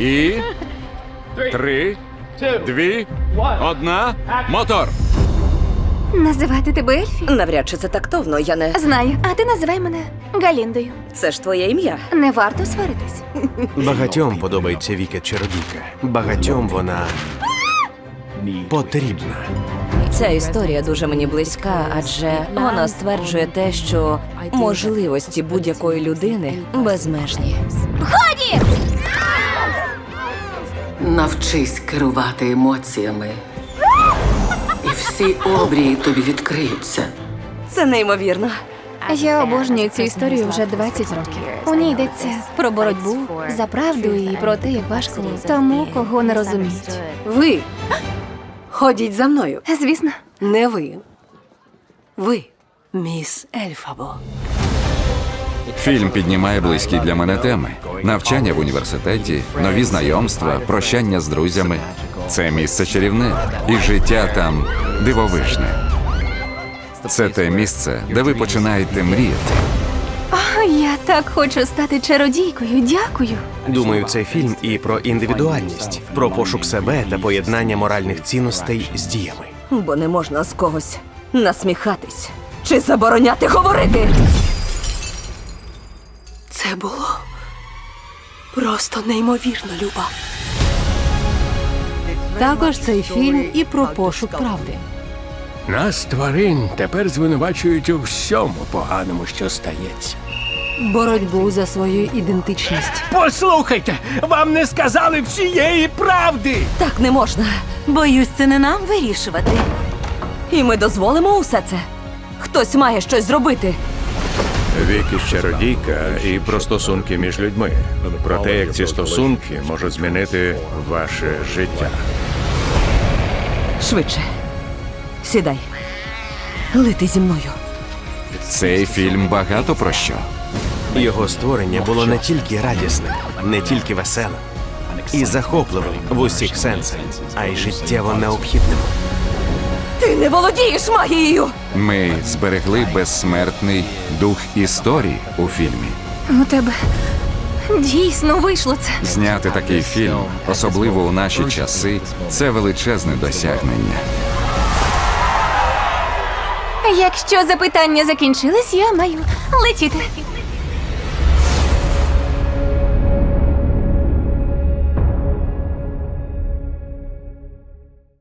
І три, дві, одна. Мотор. Називати тебе Ельфі? Навряд чи це тактовно, я не. Знаю. А ти називай мене Галіндою. Це ж твоє ім'я. Не варто сваритись. Багатьом подобається Віка чародійка. Багатьом вона потрібна. Ця історія дуже мені близька, адже вона стверджує те, що можливості будь-якої людини безмежні. Навчись керувати емоціями. І всі обрії тобі відкриються. Це неймовірно. Я обожнюю цю історію вже 20 років. У ній йдеться про боротьбу за правду і про те, як важко тому, кого не розуміють. Ви ходіть за мною. Звісно, Не ви. Ви, міс Ельфабо. Фільм піднімає близькі для мене теми: навчання в університеті, нові знайомства, прощання з друзями. Це місце чарівне, і життя там дивовижне. Це те місце, де ви починаєте мріяти. О, я так хочу стати чародійкою. Дякую. Думаю, цей фільм і про індивідуальність, про пошук себе та поєднання моральних цінностей з діями. Бо не можна з когось насміхатись чи забороняти говорити. Це було просто неймовірно, Люба. Також цей фільм і про пошук правди. Нас, тварин, тепер звинувачують у всьому поганому, що стається. Боротьбу за свою ідентичність. Послухайте, вам не сказали всієї правди. Так не можна. Боюсь, це не нам вирішувати. І ми дозволимо усе це. Хтось має щось зробити. Віки чародійка і про стосунки між людьми. Про те, як ці стосунки можуть змінити ваше життя. Швидше. Сідай. Лети зі мною. Цей фільм багато про що. Його створення було не тільки радісним, не тільки веселим і захопливим в усіх сенсах, а й життєво необхідним. Ти не володієш магією! Ми зберегли безсмертний дух історії у фільмі. У тебе дійсно вийшло це. Зняти такий фільм, особливо у наші часи, це величезне досягнення. Якщо запитання закінчились, я маю летіти.